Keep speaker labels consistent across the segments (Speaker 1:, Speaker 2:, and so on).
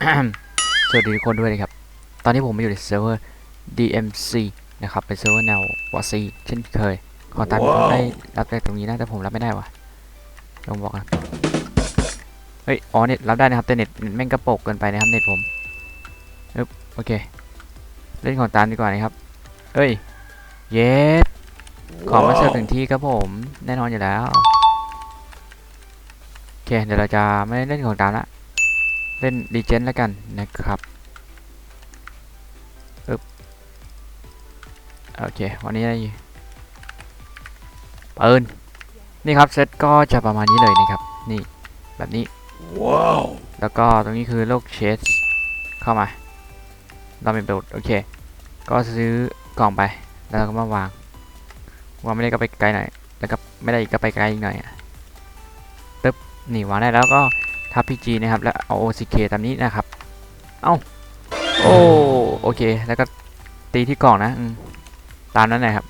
Speaker 1: สวัสดีทุกคนด้วยนะครับ ตอนนี้ผมมาอยู่ในเซิร์ฟเวอร์ DMC นะครับ เป็นเซิร์ฟเวอร์แนววอซีเช่นเคย ขอตาม
Speaker 2: ว้าว
Speaker 1: ผมได้รับจากตรงนี้นะ แต่ผมรับไม่ได้วะลองบอกนะเฮ้ย อ๋อเน็ตรับได้นะครับ แต่เน็ตเน็ตแม่งกระโปกเกินไปนะครับเน็ตผมอึ๊บโอเค เล่นของตามดีกว่านะครับ เอ้ย เยสของมาเสิร์ฟถึงที่ครับผม แน่นอนอยู่แล้ว โอเค เดี๋ยวเราจะไม่เล่นของตามละ เล่นดีเจนแล้วกันนะครับอึ๊บโอเค วันนี้ได้ปืนนี่ครับเซตก็จะประมาณนี้เลยนะครับ นี่แบบนี้
Speaker 2: Wow.
Speaker 1: แล้วก็ตรงนี้คือโลกเชสเข้ามา เราเป็นโดดโอเค ก็ซื้อกล่องไป แล้วก็มาวาง วางไม่ได้ก็ไปไกลหน่อย แล้วก็ไม่ได้อีกก็ไปไกลอีกหน่อยอะตึ๊บ นี่วางได้แล้วก็ ทับ PG นะครับ แล้วเอา OCK ตามนี้นะครับ เอ้า โอ้โอเค แล้วก็ตีที่กล่องนะตามนั้นนะครับ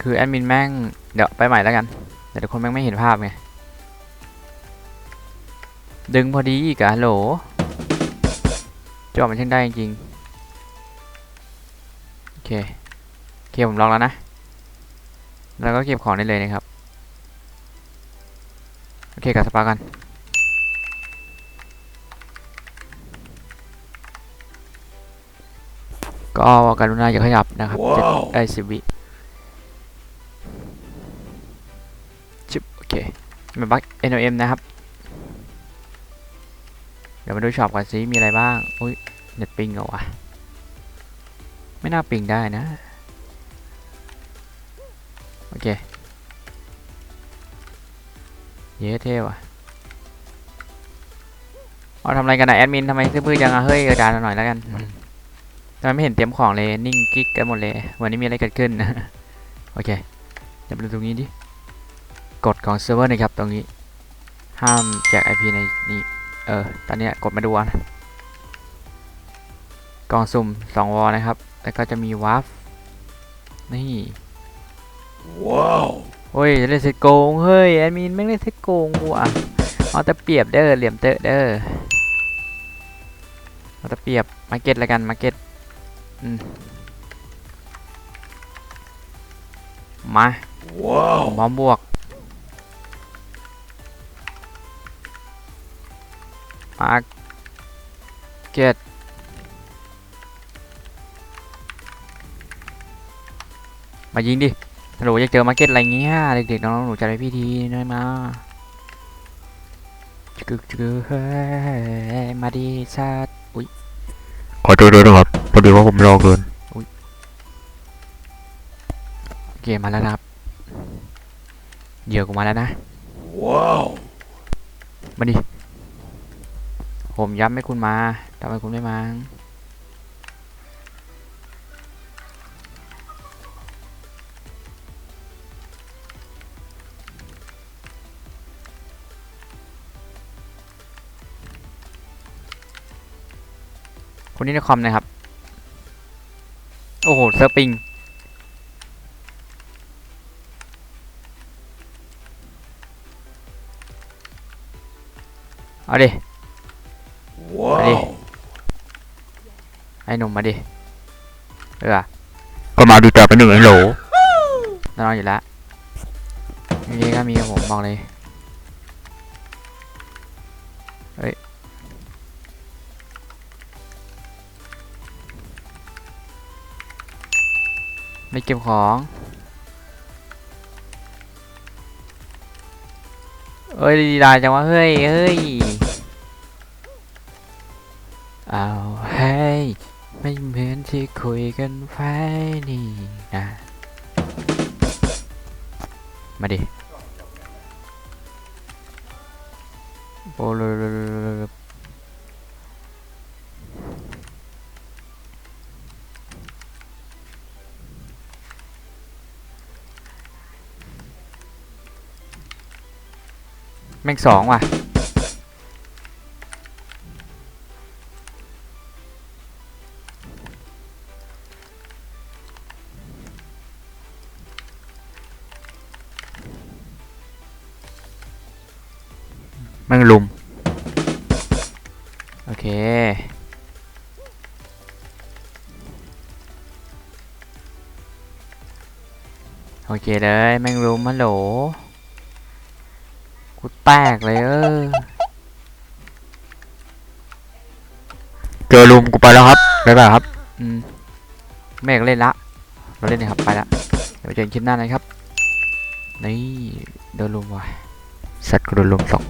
Speaker 1: คือแอดมินแม่ง เดี๋ยวไปใหม่แล้วกัน แต่ทุกคนแม่งไม่เห็นภาพไง ดึงพอดีอีกอะฮัลโหลจอมันช่างได้จริงโอเคโอเคผมล็องแล้วนะ แล้วก็เก็บของได้เลยนะครับ เคกับสปากันก็การุณาอย่าขยับนะครับเจ็ด
Speaker 2: ว้าว
Speaker 1: ได้สิบวิชิบโอเคมาบัก NOM นะครับ เดี๋ยวมาดูช็อปก่อนสิมีอะไรบ้าง อุ้ยเน็ตปิงเหรอวะ ไม่น่าปิงได้นะ โอเค เย้เท่ว่ะเอาทำอะไรกันนะแอดมินทำไมซื่อๆจังอะเฮ้ยกระจายหน่อยแล้วกันอืมทำไมไม่เห็นเตรียมของเลยนิ่งกิ๊กกันหมดเลยวันนี้มีอะไรเกิดขึ้นโอเคเดี๋ยวไปดูตรงนี้ดิกฎของเซิร์ฟเวอร์นะครับตรงนี้ ห้ามแจก IP ในนี้เออตอนเนี้ยกดมาดูอะกล่องสุ่ม2วอลนะครับ แล้วก็จะมีวาร์ฟนี่
Speaker 2: Wow.
Speaker 1: โอ้ยเล่นเซตโกงเฮ้ยแอดมินไม่งเล่นเซตโกงกูอะเอาแต่เปรียบเด้อเหลี่ยมเตอะเด้อเอาแต่เปรียบมาเก็ตละกันมาเก็ตอืมมาผม
Speaker 2: Wow.
Speaker 1: พร้อมบวกมาเก็ตมายิงดิฮัลโหลอยากเจอมาร์เก็ตอะไรเงี้ยเด็กๆน้องๆหนูจัดให้พี่ทีน่อยมาจึกจึกเฮ้ยมาดีชาติอุ้ย
Speaker 3: ขอโทษด้วยนะครับพอดีว่าผมรอเกิน
Speaker 1: เกมมาแล้วนะครับเหยื่อกูมาแล้วนะ
Speaker 2: Wow.
Speaker 1: มาดิผมย้ำให้คุณมาทำไมคุณไม่มา คนนี้ในคอมนะครับ โอ้โหเซิร์ฟปิงเอาดิ
Speaker 2: Wow.
Speaker 1: ไอ้หนุ่มมาดิ เออ
Speaker 3: ก็มาดูจ่าไปหนึ่งไอ้โหล
Speaker 1: แน่นอนอยู่แล้วนี่ก็มีกับผมบอกเลย ไม่เก็บของเอ้ยดีดายจังวะเฮ้ยเฮ้ยเอาเฮ้ยไม่เหมือนที่คุยกันไว้นี่นะมาดิโอ้ล แม่งสองว่ะ
Speaker 3: แม่งลุม โอเค
Speaker 1: โอเคเลย แม่งรู้มาโหล กูแตกเลยเออ
Speaker 3: เจอลุมกูไปแล้วครับบ๊ายบายครับ
Speaker 1: อืมไม่อยากเล่นละเราเล่นนะครับ ไปละเดี๋ยวเจอกันคลิปหน้านะครับ นี่โดนลุมว่ะ
Speaker 3: สัตว์กูโดนลุมสอง